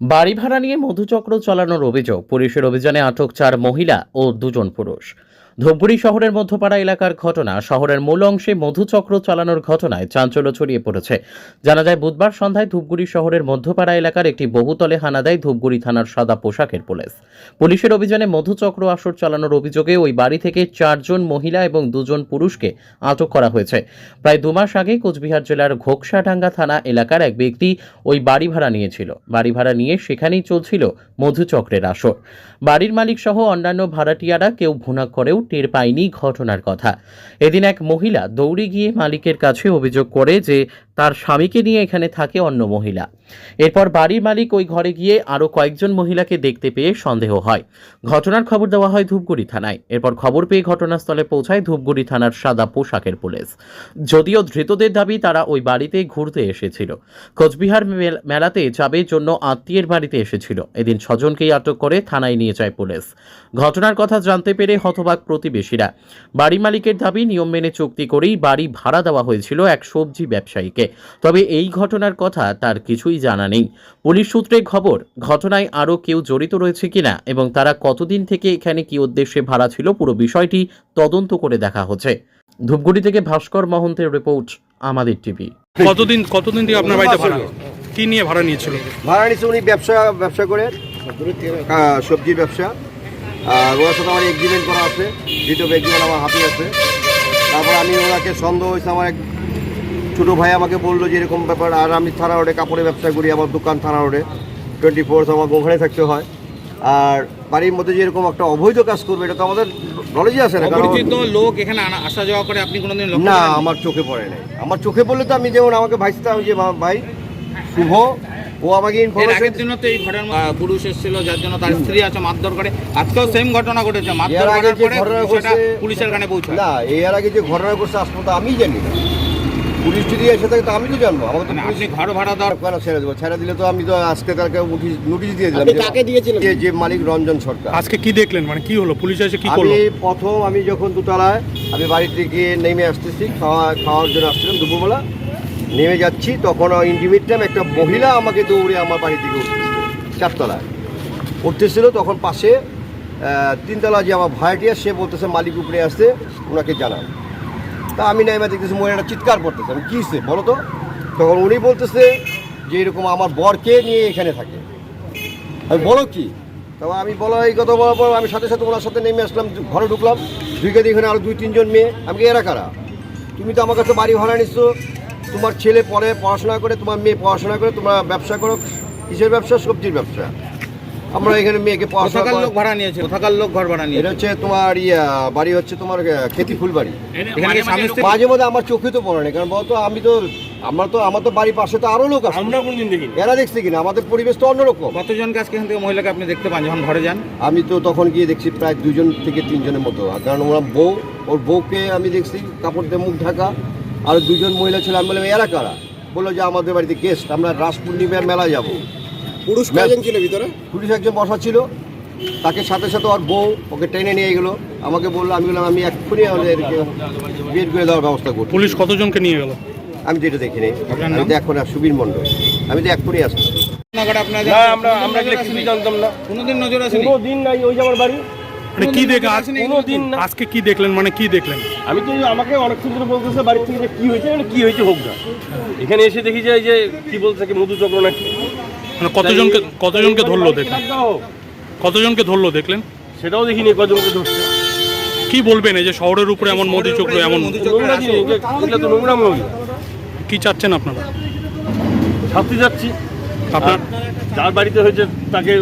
বাড়ি ভাড়া নিয়ে মধুচক্র চালানোর অভিযোগ পুলিশের অভিযানে আটক চার মহিলা ও দুজন পুরুষ। ধূপগুড়ি শহরের মধ্যপাড়া এলাকার ঘটনা, শহরের মূল অংশে মধুচক্র চালানোর ঘটনায় চাঞ্চল্য ছড়িয়ে পড়েছে। জানা যায়, বুধবার সন্ধ্যায় ধূপগুড়ি শহরের মধ্যপাড়া এলাকার একটি বহুতলে হানা দেয় ধূপগুড়ি থানার সাদা পোশাকের পুলিশ। পুলিশের অভিযানে মধুচক্র আসর চালানোর অভিযোগে ওই বাড়ি থেকে চারজন মহিলা এবং দুজন পুরুষকে আটক করা হয়েছে। প্রায় দু মাস আগে কোচবিহার জেলার ঘোকসাডাঙ্গা থানা এলাকার এক ব্যক্তি ওই বাড়ি ভাড়া নিয়েছিল। বাড়ি ভাড়া নিয়ে সেখানেই চলছিল মধুচক্রের আসর। বাড়ির মালিক সহ অন্যান্য ভাড়াটিয়ারা কেউ ভুনা করেও টের পায়নি ঘটনার কথা। এদিন এক মহিলা দৌড়ে গিয়ে মালিকের কাছে অভিযোগ করে যে তার স্বামীকে নিয়ে এখানে থাকে অন্য মহিলা। এরপর বাড়ির মালিক ওই ঘরে গিয়ে আরও কয়েকজন মহিলাকে দেখতে পেয়ে সন্দেহ হয়। ঘটনার খবর দেওয়া হয় ধূপগুড়ি থানায়। এরপর খবর পেয়ে ঘটনাস্থলে পৌঁছায় ধূপগুড়ি থানার সাদা পোশাকের পুলিশ। যদিও ধৃতদের দাবি, তারা ওই বাড়িতে ঘুরতে এসেছিল। কোচবিহার মেল- মেলাতে যাবে জন্য আত্মীয়ের বাড়িতে এসেছিল। এদিন ছজনকেই আটক করে থানায় নিয়ে যায় পুলিশ। ঘটনার কথা জানতে পেরে হতবাক প্রতিবেশীরা। বাড়ি মালিকের দাবি, নিয়ম মেনে চুক্তি করেই বাড়ি ভাড়া দেওয়া হয়েছিল এক সবজি ব্যবসায়ীকে। তবে এই ঘটনার কথা তার কিছুই জানা নেই। পুলিশ সূত্রে খবর ঘটনায় আরও কেউ জড়িত রয়েছে কিনা এবং তারা কতদিন থেকে এখানে কি উদ্দেশ্যে ভাড়া ছিল পুরো বিষয়টি তদন্ত করে দেখা হচ্ছে। ধূপগুড়ি থেকে ভাস্কর মহন্তের রিপোর্ট আমাদের টিভি। কতদিন কতদিন থেকে আপনার বাড়িতে ভাড়া? কি নিয়ে ভাড়া নিয়েছিল? ভাড়া নিচ্ছে উনি ব্যবসা ব্যবসা করে সবজির ব্যবসা। আর ওনার সাথে আমার এগ্রিমেন্ট করা আছে দ্বিতীয় এগ্রিমেন্ট আমার হাতে আছে। তারপর আমি ওনাকে সন্দেহ হয়েছে আমার এক ছোটো ভাই আমাকে বলল যে এরকম ব্যাপার আর আমি থানা রোডে কাপড়ের ব্যবসা করি আমার দোকান থানা রোডে টোয়েন্টি ফোর আমাকে ওখানে থাকতে হয়। আর বাড়ির মধ্যে যে এরকম একটা অবৈধ কাজ করবে এটা তো আমাদের নলেজই আসে না লোক এখানে আনা- আসা যাওয়া করে আপনি কোনোদিন না আমার চোখে পড়ে নাই। আমার চোখে পড়লে তো আমি যেমন আমাকে ভাইসতাম যে ভাই শুভ ও আমাকে ইনফরমেশন আগের তো এই ঘরের পুরুষ এসেছিল যার জন্য তার স্ত্রী আছে মারধর করে। আজকেও সেম ঘটনা ঘটেছে মারধর করার পরে ঘটনা ঘটছে পুলিশের কানে পৌঁছায়। না এর আগে যে ঘটনা করছে আজ পর্যন্ত আমি জানি না। পুলিশ যদি এসে থাকে তো আমি তো জানব। আমাকে তো মানে পুলিশ আপনি ঘর ভাড়া দেওয়ার কেন ছেড়ে দেবো? ছেড়ে দিলে তো আমি তো আজকে তাকে নোটিশ দিয়ে দিলাম যে- কাকে দিয়েছিলেন? যে- যে মালিক রঞ্জন সরকার। আজকে কি দেখলেন? মানে কি হলো? পুলিশ এসে কি আমি প্রথম আমি যখন দুতলায় আমি বাড়িতে গিয়ে নেমে আসতেছি খাওয়া খাওয়ার জন্য আসছিলাম দুপুরবেলা। নেমে যাচ্ছি তখন ইন্টিমেট টাইম একটা মহিলা আমাকে দৌড়ে আমার বাড়ি থেকে উঠতেছে চারতলায়। উঠতেছিল তখন পাশে আহ, তিনতলা যে আমার ভাড়াটিয়া সে বলতেছে মালিক উপরে আসতে ওনাকে জানান। তা আমি নেমে দেখতেছি মহিলাটা চিৎকার করতেছে। আমি, কী হইছে? বলো তো। তখন উনি বলতেছে যে এরকম আমার বরকে নিয়ে এখানে থাকে। আমি, বলো কি? তবে আমি বলো, এই কথা বলার পর আমি সাথে সাথে ওনার সাথে নেমে আসলাম, ঘরে ঢুকলাম। ঢুকে এখানে আরও দুই, তিনজন মেয়ে। আমি কি এরা কারা? তুমি তো আমার কাছে বাড়ি ভাড়া নিচ্ছ তোমার ছেলে পড়ে, পড়াশোনা করে, তোমার মেয়ে পড়াশোনা করে, তোমরা ব্যবসা করো। কিসের ব্যবসা? সবজির ব্যবসা। আমরা এখানে মেয়েকে কোথাকার লোক ভাড়া নিয়েছে? কোথাকার লোক ঘর ভাড়া এটা নিয়েছে হচ্ছে তোমার ইয়া বাড়ি হচ্ছে তোমার খেতি ফুল বাড়ি এখানে স্বামী মাঝে মধ্যে আমার চোখে তো পড়ে না কারণ বলতো আমি তো আমার তো আমার তো বাড়ির পাশে তো আরও লোক আছে আমরা কোনদিন দেখি এরা দেখছে কিনা? আমাদের পরিবেশ তো অন্যরকম। কতজনকে আজকে এখান থেকে মহিলাকে আপনি দেখতে পান যখন ঘরে যান? আমি তো তখন গিয়ে দেখছি প্রায় দুজন থেকে তিনজনের মতো। কারণ ওরা বউ ওর বউকে আমি দেখছি কাপড় দিয়ে মুখ ঢাকা। আর দুজন মহিলা ছিল আমি বললাম এরা কারা? বলল যে আমাদের বাড়িতে গেস্ট আমরা রাস পূর্ণিমার মেলায় যাব। পুরুষ কয়জন ছিল ভিতরে? পুলিশ একজন বসা ছিল। তাকে সাথে সাথে ওর বউ ওকে টেনে নিয়ে গেলো। আমাকে বলল আমি বললাম আমি এক্ষুনি ওদেরকে বের করে দেওয়ার ব্যবস্থা করব পুলিশ কতজনকে নিয়ে গেল? আমি তো এটা দেখিনি আমি তো এখন আর সুবীর মণ্ডল। আমি তো এক্ষুনি না আমরা আমরা গেলে কিছু জানতাম না। কোনোদিন নজর আসেনি? দিন নাই ওই যে আমার বাড়ি। মানে কি দেখে আজ কোনো দিন আজকে কি দেখলেন? মানে কি দেখলেন? আমি তো আমাকে অনেকক্ষণ ধরে বলতেছে বাড়ি থেকে যে কি হয়েছে মানে কি হয়েছে হোক না। এখানে এসে দেখি যে এই যে কি বলছে কি মধুচক্র নাকি? মানে কতজনকে কতজনকে ধরলো দেখলেন? কতজনকে ধরলো দেখলেন? সেটাও দেখিনি কজনকে ধরছে? কি বলবেন এই যে শহরের উপরে এমন এমন তো নোংরা মহিলা। কি চাচ্ছেন আপনারা? শাস্তি যাচ্ছি। আপনার যার বাড়িতে হয়েছে তাকে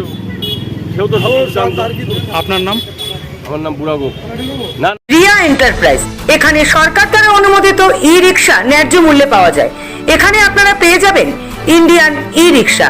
সেও তো। আপনার নাম? আমার নাম বুড়াগো। না রিয়া এন্টারপ্রাইজ। এখানে সরকার দ্বারা অনুমোদিত ই রিক্সা ন্যায্য মূল্যে পাওয়া যায়। এখানে আপনারা পেয়ে যাবেন ইন্ডিয়ান ই রিক্সা